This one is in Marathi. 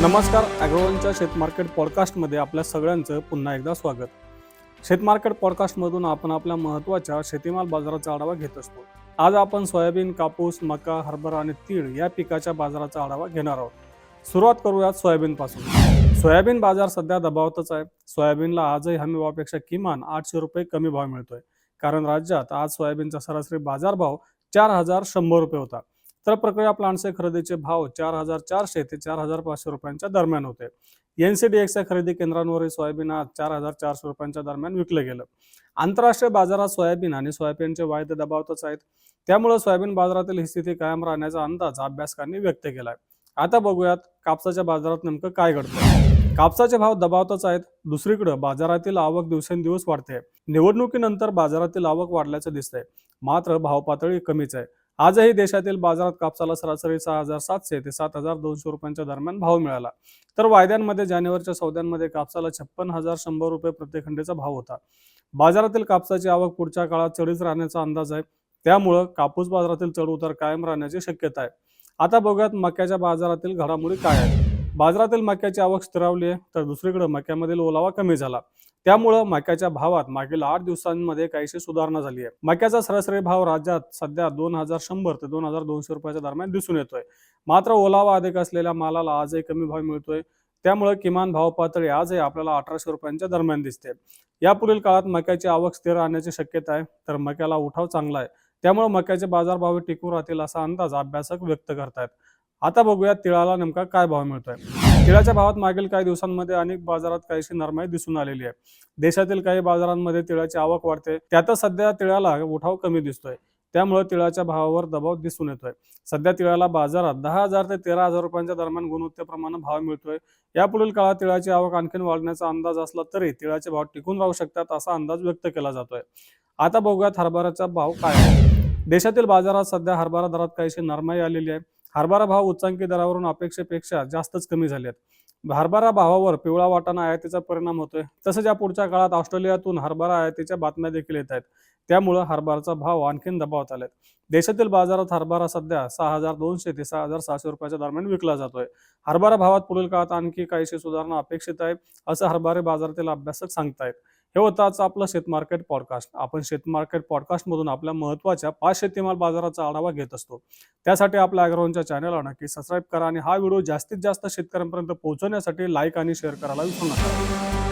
नमस्कार ॲग्रोवनच्या शेतमार्केट पॉडकास्टमध्ये आपल्या सगळ्यांचं पुन्हा एकदा स्वागत. शेतमार्केट पॉडकास्टमधून आपण आपल्या महत्त्वाच्या शेतीमाल बाजाराचा आढावा घेत असतो. आज आपण सोयाबीन कापूस मका हरभरा आणि तीळ या पिकाच्या बाजाराचा आढावा घेणार आहोत. सुरुवात करूयात सोयाबीनपासून. सोयाबीन बाजार सध्या दबावतच आहे. सोयाबीनला आजही हमी भावापेक्षा किमान आठशे रुपये कमी भाव मिळतोय. कारण राज्यात आज सोयाबीनचा सरासरी बाजारभाव चार हजार शंभर रुपये होता. तर प्रक्रिया प्लांटचे खरेदीचे भाव चार हजार चारशे ते चार हजार पाचशे रुपयांच्या दरम्यान होते. एनसीडीएक्सच्या खरेदी केंद्रांवरील सोयाबीन आज चार हजार चारशे रुपयांच्या दरम्यान विकलं गेलं. आंतरराष्ट्रीय बाजारात सोयाबीन आणि सोयाबीनचे वायदे दबावतच आहेत. त्यामुळे सोयाबीन बाजारातील ही स्थिती कायम राहण्याचा अंदाज अभ्यासकांनी व्यक्त केलाय. आता बघूयात कापसाच्या बाजारात नेमकं काय घडतं कापसाचे भाव दबावतच आहेत. दुसरीकडे बाजारातील आवक दिवसेंदिवस वाढते. निवडणुकीनंतर बाजारातील आवक वाढल्याचं दिसतंय. मात्र भाव पातळी कमीच आहे. आजही देशातील बाजारात कापसाला सरासरी सहा हजार सातशे ते सात हजार दोनशे रुपयांच्या दरम्यान भाव मिळाला. तर वायद्यांमध्ये जानेवारीच्या सौद्यांमध्ये कापसाला छप्पन हजार शंभर रुपये प्रतिखंडेचा भाव होता. बाजारातील कापसाची आवक पुढच्या काळात चढीच राहण्याचा अंदाज आहे. त्यामुळं कापूस बाजारातील चढ उतार कायम राहण्याची शक्यता आहे. आता बघूयात मक्याच्या बाजारातील घडामोडी काय आहेत. बाजारातील मक्याची आवक स्थिरावली आहे तर दुसरीकडे मक्यामधील ओलावा कमी झाला. त्यामुळं मक्याच्या भावात मागील आठ दिवसांमध्ये काहीशी सुधारणा झाली आहे. मक्याचा सरासरी भाव राज्यात सध्या दोन हजार शंभर ते दोन हजार दोनशे रुपयाच्या दरम्यान दिसून येतोय. मात्र ओलावा अधिक असलेल्या मालाला आजही कमी भाव मिळतोय. त्यामुळे किमान भाव पातळी आजही आपल्याला अठराशे रुपयांच्या दरम्यान दिसते. यापुढील काळात मक्याची आवक स्थिर राहण्याची शक्यता आहे तर मक्याला उठाव चांगला आहे. त्यामुळे मक्याचे बाजारभाव टिकून राहतील असा अंदाज अभ्यासक व्यक्त करतायत. आता बघूया तिळाला नेमका काय भाव मिळतोय. तिळाच्या भावात मागील काही दिवसांमध्ये अनेक बाजारात काहीशी नरमाई दिसून आलेली आहे. देशातील काही बाजारांमध्ये तिळाची आवक वाढते. त्यातच सध्या तिळाला उठाव कमी दिसतोय. त्यामुळे तिळाच्या भावावर दबाव दिसून येतोय. सध्या तिळाला बाजारात दहा हजार ते तेरा हजार रुपयांच्या दरम्यान गुणवत्तेप्रमाणे भाव मिळतोय. यापुढील काळात तिळाची आवक आणखीन वाढण्याचा अंदाज असला तरी तिळाचे भाव टिकून राहू शकतात असा अंदाज व्यक्त केला जातोय. आता बघूयात हरभऱ्याचा भाव काय आहे. देशातील बाजारात सध्या हरभरा दरात काहीशी नरमाई आलेली आहे. हरभरा भाव उच्चांकी दरावरून अपेक्षेपेक्षा जास्तच कमी झाले आहेत हरभरा भावावर पिवळा वाटाणा आयातीचा परिणाम होतोय. तसंच या पुढच्या काळात ऑस्ट्रेलियातून हरभरा आयातीच्या बातम्या देखील येत आहेत. त्यामुळं हरभराचा भाव आणखीन दबावत आलेत. देशातील बाजारात हरभरा सध्या सहा हजार दोनशे ते सहा हजार सहाशे रुपयाच्या दरम्यान विकला जातोय. हरभरा भावात पुढील काळात आणखी काहीशी सुधारणा अपेक्षित आहे असं हरभरे बाजारातील अभ्यासक सांगतायत. हे होतं आजचं आपलं शेतमार्केट पॉडकास्ट आपण शेतमार्केट पॉडकास्टमधून आपल्या महत्त्वाच्या पाच शेतीमाल बाजाराचा आढावा घेत असतो. त्यासाठी आपल्या अॅग्रोनच्या चॅनलला नक्की सबस्क्राईब करा आणि हा व्हिडिओ जास्तीत जास्त शेतकऱ्यांपर्यंत पोहोचवण्यासाठी लाईक आणि शेअर करायला विसरू नका.